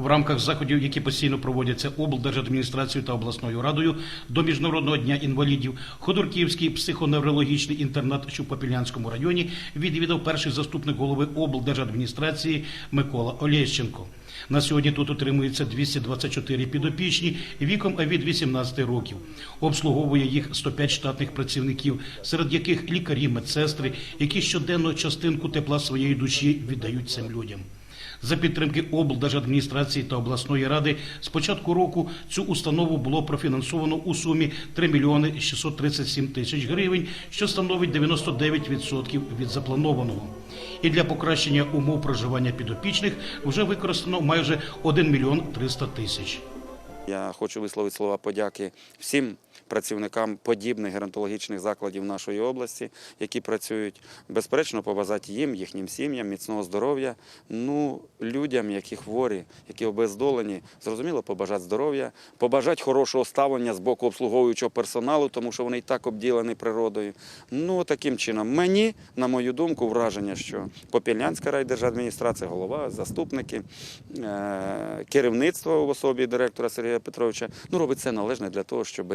В рамках заходів, які постійно проводяться облдержадміністрацією та обласною радою до міжнародного дня інвалідів, Ходорківський психоневрологічний інтернат, що в Попільнянському районі, відвідав перший заступник голови облдержадміністрації Микола Олєщенко. На сьогодні тут утримується 224 підопічні віком від 18 років. Обслуговує їх 105 штатних працівників, серед яких лікарі, медсестри, які щоденно частинку тепла своєї душі віддають цим людям. За підтримки облдержадміністрації та обласної ради з початку року цю установу було профінансовано у сумі 3 мільйони 637 тисяч гривень, що становить 99% від запланованого. І для покращення умов проживання підопічних вже використано майже 1 мільйон 300 тисяч. Я хочу висловити слова подяки всім працівникам подібних геронтологічних закладів нашої області, які працюють. Безперечно, побажати їм, їхнім сім'ям, міцного здоров'я. Ну, людям, які хворі, які обездолені, зрозуміло, побажати здоров'я, побажати хорошого ставлення з боку обслуговуючого персоналу, тому що вони і так обділені природою. Ну, таким чином, мені, на мою думку, враження, що Попільнянська райдержадміністрація, голова, заступники, е, керівництво в особі директора Сергія Петровича, ну, робить все належне для того, щоб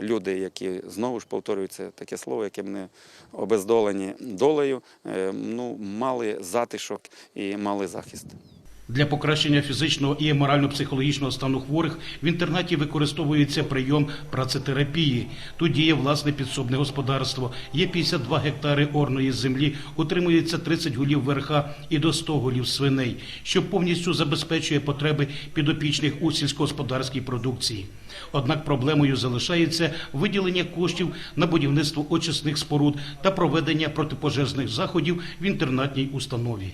люди, які знову ж повторюються таке слово, яке мене обездолені долею, е, ну, мали затишок і мали захист. Для покращення фізичного і морально-психологічного стану хворих в інтернаті використовується прийом працетерапії. Тут діє власне підсобне господарство. Є 52 гектари орної землі, утримується 30 голів верха і до 100 голів свиней, що повністю забезпечує потреби підопічних у сільськогосподарській продукції. Однак проблемою залишається виділення коштів на будівництво очисних споруд та проведення протипожежних заходів в інтернатній установі.